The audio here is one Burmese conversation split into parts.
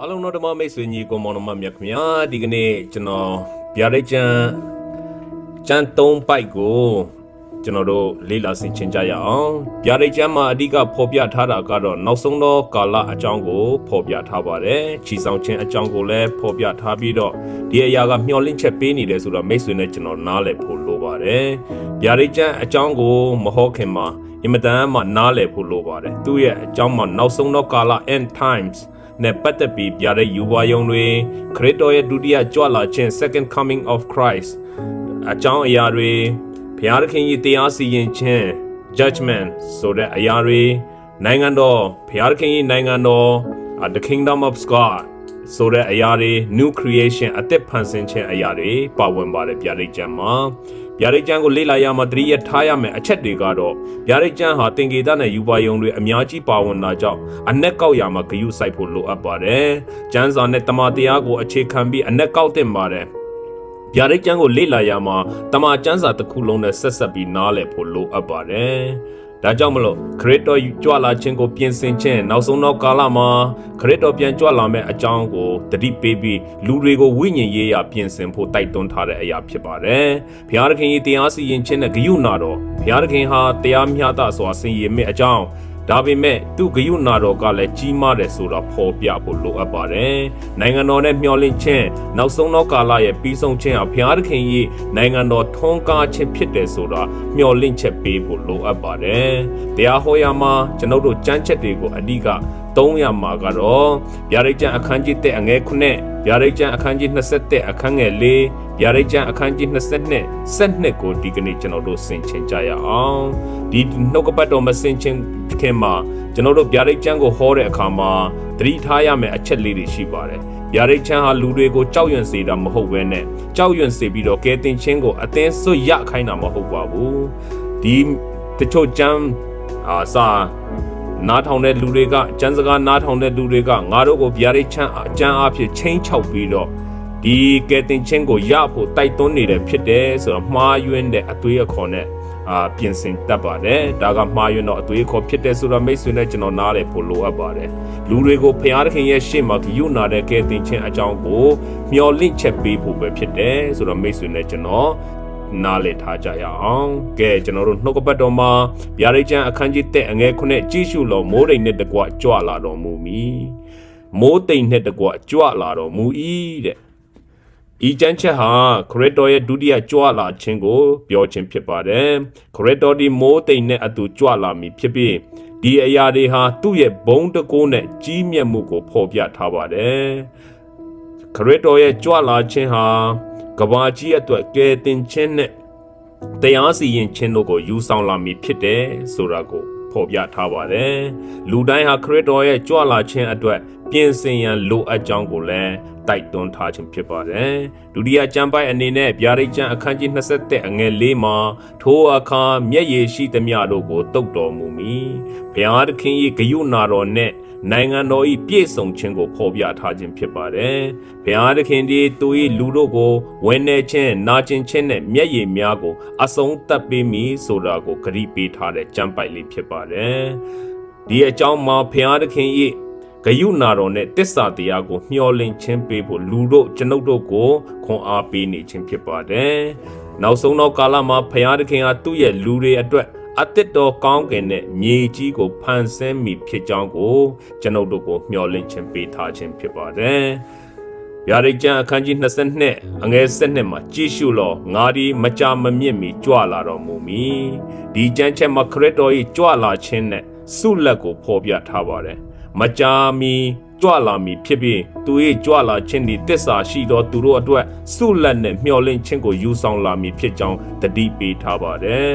အားလုံးတော့ဓမ္မမိတ်ဆွေညီကိုမောင်နှမမြတ်ခင်ဗျာဒီကနေ့ကျွန်တော်ဗျာဒိတ်ကျန်ကျန်၃ပိုက်ကိုကျွန်တော်တို့လေ့လာဆင်ခြင်ကြရအောင်ဗျာဒိတ်ကျန်မှာအဓိကဖော်ပြထားတာကတော့နောက်ဆုံးသောကာလအကြောင်းကိုဖော်ပြထားပါတယ်ခြီဆောင်ခြင်းအကြောင်းကိုလည်းဖော်ပြထားပြီးတော့ဒီအရာကမျှော်လင့်ချက်ပေးနေတယ်ဆိုတော့မိတ်ဆွေနဲ့ကျွန်တော်နားလည်ဖို့လိုပါတယ်ဗျာဒိတ်ကျန်အကြောင်းကိုမဟုတ်ခင်မှာအင်မတန်မှနားလည်ဖို့လိုပါတယ်သူ့ရဲ့အကြောင်းမှာနောက်ဆုံးသောကာလ end times နဲ့ပတ်သက်ပြီးပြတဲ့ယူဝါယုံတွေခရစ်တော်ရဲ့ဒုတိယကြွလာခြင်း second coming of Christ အကြောင်းအရာတွေဘုရားသခင်ရဲ့တရားစီရင်ခြင်း judgment ဆိုတဲ့အရာတွေနိုင်ငံတော်ဘုရားသခင်ရဲ့နိုင်ငံတော် the kingdom of God ဆိုတဲ့အရာတွေ new creation အသက်ဖန်ဆင်းခြင်းအရာတွေပါဝင်ပါတယ်ဗျာဒိတ်ကျမ်းမှာ ဗျာဒိတ်ကျမ်းကိုလေ့လာရမှာတတိယထားရမယ်အချက်တွေကတော့ဗျာဒိတ်ကျမ်းဟာသင်္ကေတနဲ့ယူပါယုံတွေအများကြီးပါဝင်တာကြောင့်အ내ကောက်ရမှာဂယုစိုက်ဖို့လိုအပ်ပါတယ်ကျမ်းစာနဲ့တမန်တရားကိုအခြေခံပြီးအ내ကောက်တင်ပါတယ်ဗျာဒိတ်ကျမ်းကိုလေ့လာရမှာတမန်ကျမ်းစာတစ်ခုလုံးနဲ့ဆက်ဆက်ပြီးနားလည်ဖို့လိုအပ်ပါတယ် ဒါကြောင့်မလို့ခရစ်တော်ကြွလာခြင်းကိုပြင်ဆင်ခြင်းနောက်ဆုံးသောကာလမှာခရစ်တော်ပြန်ကြွလာမယ့်အကြောင်းကိုတတိပေးပြီးလူတွေကိုဝိညာဉ်ရေးရပြင်ဆင်ဖို့တိုက်တွန်းထားတဲ့အရာဖြစ်ပါတယ်။ဘုရားသခင်ရဲ့တရားစီရင်ခြင်းနဲ့ဂရုဏာတော်ဘုရားသခင်ဟာတရားမျှတစွာဆင်ရမယ့်အကြောင်း ဒါပေမဲ့သူဂယုနာတော်ကလည်းကြီးမားတယ်ဆိုတာဖော်ပြဖို့လိုအပ်ပါတယ်။နိုင်ငံတော်နဲ့မျှော်လင့်ခြင်းနောက်ဆုံးသောကာလရဲ့ပြီးဆုံးခြင်းဟာဘုရားသခင်၏နိုင်ငံတော်ထွန်းကားခြင်းဖြစ်တယ်ဆိုတာမျှော်လင့်ချက်ပေးဖို့လိုအပ်ပါတယ်။တရားဟောရမှာကျွန်ုပ်တို့ကြမ်းချက်တွေကိုအဓိက 300မှာကတော့ဗျာဒိတ်ကျမ်းအခန်းကြီး1အငယ်9ဗျာဒိတ်ကျမ်းအခန်းကြီး27အခန်းငယ်4ဗျာဒိတ်ကျမ်းအခန်းကြီး22စက်နှစ်ကိုဒီကနေ့ကျွန်တော်တို့ဆင်ခြင်ကြရအောင်ဒီနှုတ်ကပတ်တော်မဆင်ခြင်ခင်မှာကျွန်တော်တို့ဗျာဒိတ်ကျမ်းကိုဟောတဲ့အခါမှာသတိထားရမယ့်အချက်လေးတွေရှိပါတယ်ဗျာဒိတ်ချမ်းဟာလူတွေကိုကြောက်ရွံ့စေတာမဟုတ်ဘဲနဲ့ကြောက်ရွံ့စေပြီးတော့ကဲတင်ချင်းကိုအသင်းဆွရခိုင်းတာမဟုတ်ပါဘူးဒီတချို့ကျမ်းအာစာ နားထောင်တဲ့လူတွေကကျမ်းစကားနားထောင်တဲ့လူတွေကငါတို့ကိုဗျာဒိတ်ချမ်းအကျမ်းအဖြစ်ချင်းချောက်ပြီးတော့ဒီကဲတင်ချင်းကိုရဖို့တိုက်တွန်းနေတယ်ဖြစ်တယ်ဆိုတော့မှားယွင်းတဲ့အသွေးအခေါ်နဲ့အာပြင်ဆင်တတ်ပါတယ်ဒါကမှားယွင်းတော့အသွေးခေါ်ဖြစ်တယ်ဆိုတော့မိတ်ဆွေနဲ့ကျွန်တော်နားလည်ဖို့လိုအပ်ပါတယ်လူတွေကိုဖျားသခင်ရဲ့ရှေ့မှာဂယုနာတဲ့ကဲတင်ချင်းအကြောင်းကိုမျော်လင့်ချက်ပေးဖို့ပဲဖြစ်တယ်ဆိုတော့မိတ်ဆွေနဲ့ကျွန်တော် နားလည်ထားကြရအောင်ကဲကျွန်တော်တို့နှုတ်ကပတ်တော်မှာဗျာဒိတ်ကျမ်းအခန်းကြီး1အငယ်9ကြည့်ရှုလို့မိုးရိမ်နဲ့တကွကြွလာတော်မူမည်မိုးတိမ်နဲ့တကွကြွလာတော်မူ၏တဲ့ဤကျမ်းချက်ဟာခရစ်တော်ရဲ့ဒုတိယကြွလာခြင်းကို ပြောခြင်းဖြစ်ပါတယ်ခရစ်တော်ဒီမိုးတိမ်နဲ့အတူကြွလာမည်ဖြစ်ပြီးဒီအရာတွေဟာသူ့ရဲ့ဘုံတကိုးနဲ့ကြီးမြတ်မှုကိုဖော်ပြထားပါတယ် ခရစ်တော်ရဲ့ကြွလာခြင်းဟာကဘာကြီးအတွက်ကယ်တင်ခြင်းနဲ့တရားစီရင်ခြင်းတို့ကိုယူဆောင်လာမည်ဖြစ်တယ်ဆိုတာကိုဖော်ပြထားပါတယ်လူတိုင်းဟာခရစ်တော်ရဲ့ကြွလာခြင်းအတွက်ပြင်ဆင်ရန်လိုအပ်ကြောင်းကိုလည်းတိုက်တွန်းထားခြင်းဖြစ်ပါတယ်။ဒုတိယကျမ်းပိုက်အနေနဲ့ဗျာဒိတ်ကျမ်းအခန်းကြီး27အငယ်၄မှာထိုအခါမျက်ရည်ရှိသမျှတို့ကိုတုတ်တော်မူမည်။ဘုရားသခင်၏ဂရုဏာတော်နဲ့ နိုင်ငံတော်၏ပြည့်စုံခြင်းကိုဖော်ပြထားခြင်းဖြစ်ပါတယ်။ဘုရားသခင်ဒီသူ၏လူတို့ကိုဝင်နေခြင်းနာကျင်ခြင်းနဲ့မျက်ရည်များကိုအဆုံးသတ်ပေးမည်ဆိုတာကိုဂရုပေးထားတဲ့ကျမ်းပိုက်လေးဖြစ်ပါတယ်။ဒီအကြောင်းမှာဘုရားသခင်၏ဂယုနာတော်နဲ့တစ္ဆာတရားကိုမျှော်လင့်ခြင်းပေးဖို့လူတို့ကျွန်ုပ်တို့ကိုခွန်အားပေးနေခြင်းဖြစ်ပါတယ်။နောက်ဆုံးသောကာလမှာဘုရားသခင်ဟာသူ့ရဲ့လူတွေအတွက် အသစ်တော်ကောင်းကင်နဲ့မြေကြီးကိုဖန်ဆင်းမိဖြစ်ကြောင်းကိုကျွန်ုပ်တို့ကိုမျှော်လင့်ခြင်းပေးထားခြင်းဖြစ်ပါတယ်။ဗျာဒိတ်ကျမ်းအခန်းကြီး22အငယ်7မှာကြည့်ရှုလောငါဒီမကြမမြင့်မီကြွလာတော်မူမည်ဒီကျမ်းချက်မှာခရစ်တော်၏ကြွလာခြင်းနဲ့ဆုလက်ကိုဖော်ပြထားပါတယ်မကြာမီကြွလာမည်ဖြစ်ပြီးသူ၏ကြွလာခြင်းသည်တစ္ဆာရှိသောသူတို့အတွက်ဆုလက်နှင့်မျှော်လင့်ခြင်းကိုယူဆောင်လာမည်ဖြစ်ကြောင်းတတိပေးထားပါတယ်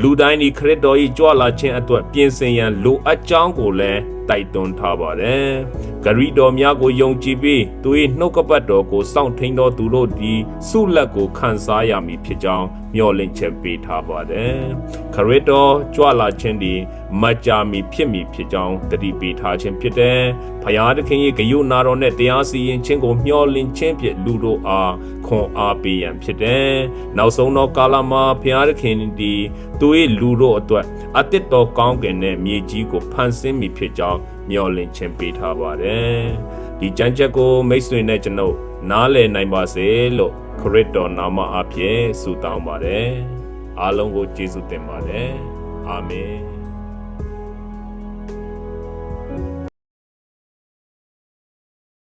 လူတိုင်းဒီခရစ်တော်၏ကြွလာခြင်းအတွက်ပြင်ဆင်ရန်လိုအပ်ကြောင်းကိုလည်း တိုက်တွန်းထားပါတယ်။ဂရိတော်များကိုယုံကြည်ပြီးသူ၏နှုတ်ကပတ်တော်ကိုစောင့်ထိန်သောသူတို့သည်ဆုလက်ကိုခံစားရမည်ဖြစ်ကြောင်းမျှော်လင့်ချက်ပေးထားပါတယ်။ခရစ်တော်ကြွလာခြင်းသည်မကြာမီဖြစ်မည်ဖြစ်ကြောင်းတတိပေးထားခြင်းဖြစ်တယ်။ဖယားသခင်၏ဂယုနာတော်နဲ့တရားစီရင်ခြင်းကိုမျှော်လင့်ခြင်းဖြင့်လူတို့အားခွန်အားပေးရန်ဖြစ်တယ်။နောက်ဆုံးသောကာလမှာဖယားသခင်သည်သူ၏လူတို့အတွက်အသစ်တော်ကောင်းကင်နဲ့မြေကြီးကိုဖန်ဆင်းမည်ဖြစ်ကြောင်းမျှော်လင့်ခြင်းပေးထားပါတယ်ဒီကြံချက်ကိုမိတ်ဆွေနဲ့ကျွန်ုပ်နားလည်နိုင်ပါစေလို့ခရစ်တော်နာမအဖြစ်ဆုတောင်းပါတယ်အားလုံးကိုကျေးဇူးတင်ပါတယ်အာမင်